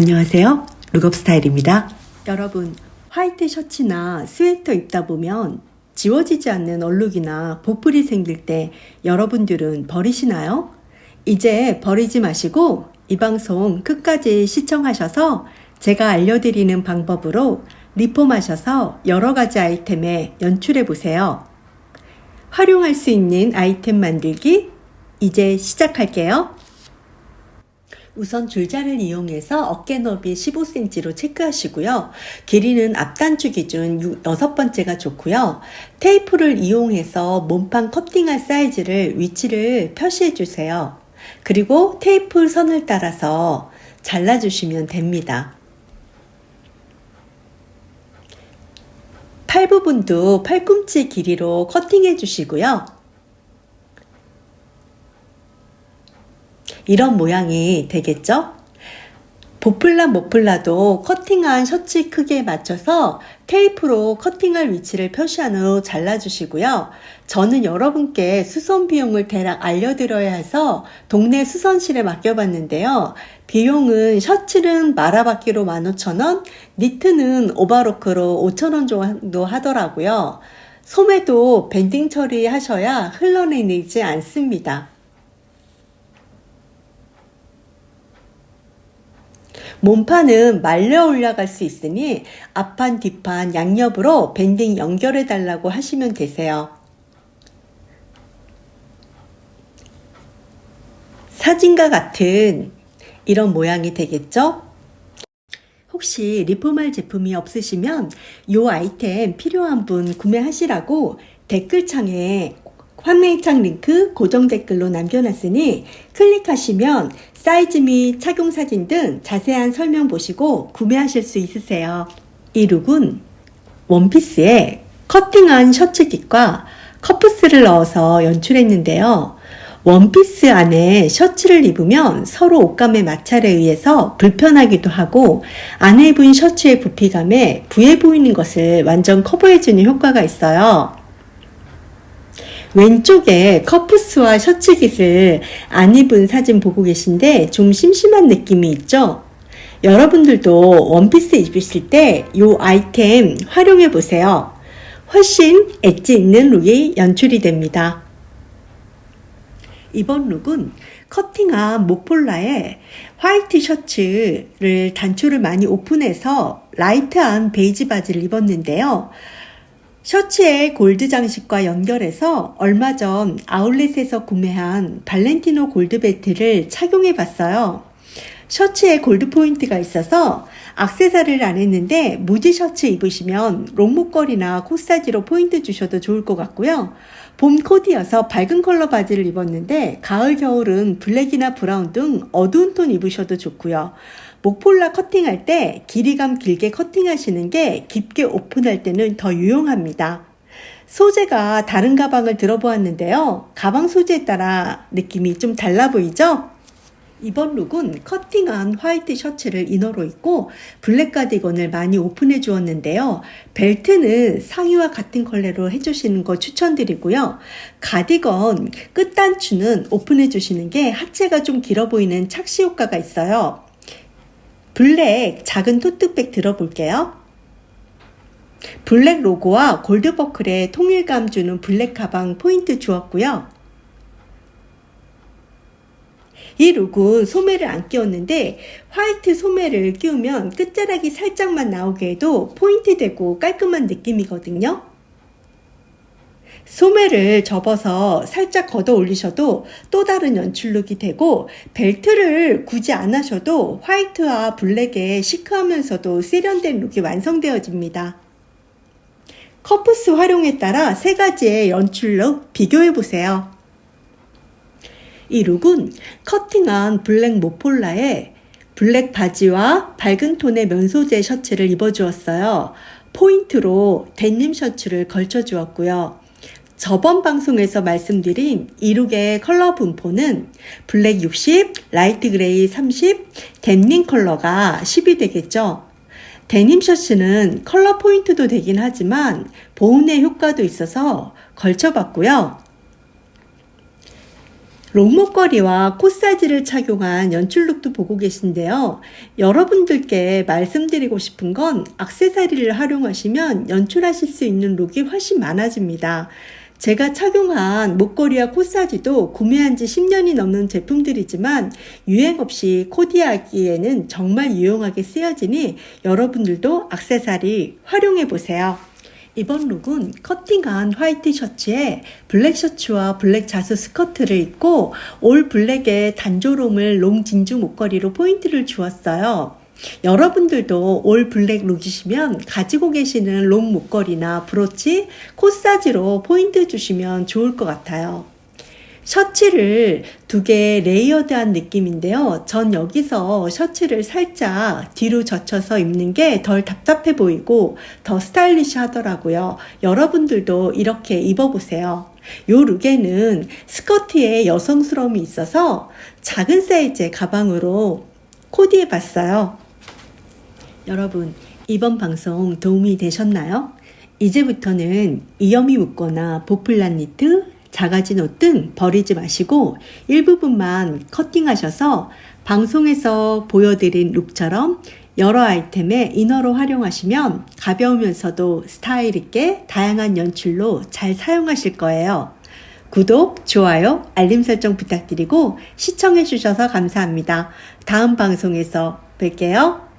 안녕하세요. 룩업 스타일입니다. 여러분, 화이트 셔츠나 스웨터 입다 보면 지워지지 않는 얼룩이나 보풀이 생길 때 여러분들은 버리시나요? 이제 버리지 마시고 이 방송 끝까지 시청하셔서 제가 알려드리는 방법으로 리폼하셔서 여러 가지 아이템에 연출해 보세요. 활용할 수 있는 아이템 만들기 이제 시작할게요. 우선 줄자를 이용해서 어깨 너비 15cm로 체크하시고요. 길이는 앞단추 기준 6번째가 좋고요. 테이프를 이용해서 몸판 커팅할 사이즈를 위치를 표시해 주세요. 그리고 테이프 선을 따라서 잘라주시면 됩니다. 팔 부분도 팔꿈치 길이로 커팅해 주시고요. 이런 모양이 되겠죠? 보플라 모플라도 커팅한 셔츠 크기에 맞춰서 테이프로 커팅할 위치를 표시한 후 잘라주시고요. 저는 여러분께 수선 비용을 대략 알려드려야 해서 동네 수선실에 맡겨봤는데요. 비용은 셔츠는 말아받기로 15,000원, 니트는 오버로크로 5,000원 정도 하더라고요. 소매도 밴딩 처리하셔야 흘러내리지 않습니다. 몸판은 말려 올라갈 수 있으니 앞판, 뒷판, 양옆으로 밴딩 연결해 달라고 하시면 되세요. 사진과 같은 이런 모양이 되겠죠? 혹시 리폼할 제품이 없으시면 이 아이템 필요한 분 구매하시라고 댓글창에 판매창 링크 고정 댓글로 남겨놨으니 클릭하시면 사이즈 및 착용 사진 등 자세한 설명 보시고 구매하실 수 있으세요. 이 룩은 원피스에 커팅한 셔츠깃과 커프스를 넣어서 연출했는데요. 원피스 안에 셔츠를 입으면 서로 옷감의 마찰에 의해서 불편하기도 하고 안에 입은 셔츠의 부피감에 부해 보이는 것을 완전 커버해주는 효과가 있어요. 왼쪽에 커프스와 셔츠깃을 안 입은 사진 보고 계신데 좀 심심한 느낌이 있죠? 여러분들도 원피스 입으실 때 이 아이템 활용해 보세요. 훨씬 엣지 있는 룩이 연출이 됩니다. 이번 룩은 커팅한 목폴라에 화이트 셔츠를 단추를 많이 오픈해서 라이트한 베이지 바지를 입었는데요. 셔츠에 골드 장식과 연결해서 얼마 전 아울렛에서 구매한 발렌티노 골드 벨트를 착용해 봤어요. 셔츠에 골드 포인트가 있어서 악세사리를 안 했는데 무지 셔츠 입으시면 롱목걸이나 코사지로 포인트 주셔도 좋을 것 같고요. 봄 코디여서 밝은 컬러 바지를 입었는데 가을 겨울은 블랙이나 브라운 등 어두운 톤 입으셔도 좋고요. 목폴라 커팅할 때 길이감 길게 커팅하시는 게 깊게 오픈할 때는 더 유용합니다. 소재가 다른 가방을 들어보았는데요. 가방 소재에 따라 느낌이 좀 달라 보이죠? 이번 룩은 커팅한 화이트 셔츠를 이너로 입고 블랙 가디건을 많이 오픈해 주었는데요. 벨트는 상의와 같은 컬러로 해주시는 거 추천드리고요. 가디건 끝단추는 오픈해 주시는 게 하체가 좀 길어 보이는 착시 효과가 있어요. 블랙 작은 토트백 들어볼게요. 블랙 로고와 골드 버클에 통일감 주는 블랙 가방 포인트 주었고요. 이 룩은 소매를 안 끼웠는데 화이트 소매를 끼우면 끝자락이 살짝만 나오게 해도 포인트 되고 깔끔한 느낌이거든요. 소매를 접어서 살짝 걷어 올리셔도 또 다른 연출룩이 되고 벨트를 굳이 안 하셔도 화이트와 블랙의 시크하면서도 세련된 룩이 완성되어집니다. 커프스 활용에 따라 세 가지의 연출룩 비교해 보세요. 이 룩은 커팅한 블랙 모폴라에 블랙 바지와 밝은 톤의 면소재 셔츠를 입어주었어요. 포인트로 데님 셔츠를 걸쳐주었고요. 저번 방송에서 말씀드린 이 룩의 컬러 분포는 블랙 60, 라이트 그레이 30, 데님 컬러가 10이 되겠죠. 데님 셔츠는 컬러 포인트도 되긴 하지만 보온의 효과도 있어서 걸쳐봤고요. 롱목걸이와 코사지를 착용한 연출룩도 보고 계신데요. 여러분들께 말씀드리고 싶은 건 악세사리를 활용하시면 연출하실 수 있는 룩이 훨씬 많아집니다. 제가 착용한 목걸이와 코사지도 구매한 지 10년이 넘는 제품들이지만 유행 없이 코디하기에는 정말 유용하게 쓰여지니 여러분들도 악세사리 활용해 보세요. 이번 룩은 커팅한 화이트 셔츠에 블랙 셔츠와 블랙 자수 스커트를 입고 올 블랙에 단조롬을 롱 진주 목걸이로 포인트를 주었어요. 여러분들도 올 블랙 룩이시면 가지고 계시는 롱 목걸이나 브로치, 코사지로 포인트 주시면 좋을 것 같아요. 셔츠를 두 개 레이어드한 느낌인데요. 전 여기서 셔츠를 살짝 뒤로 젖혀서 입는 게 덜 답답해 보이고 더 스타일리시 하더라고요. 여러분들도 이렇게 입어보세요. 요 룩에는 스커트에 여성스러움이 있어서 작은 사이즈의 가방으로 코디해 봤어요. 여러분, 이번 방송 도움이 되셨나요? 이제부터는 이염이 묻거나 보풀난 니트, 작아진 옷 등 버리지 마시고 일부분만 커팅하셔서 방송에서 보여드린 룩처럼 여러 아이템의 이너로 활용하시면 가벼우면서도 스타일 있게 다양한 연출로 잘 사용하실 거예요. 구독, 좋아요, 알림 설정 부탁드리고 시청해 주셔서 감사합니다. 다음 방송에서 뵐게요.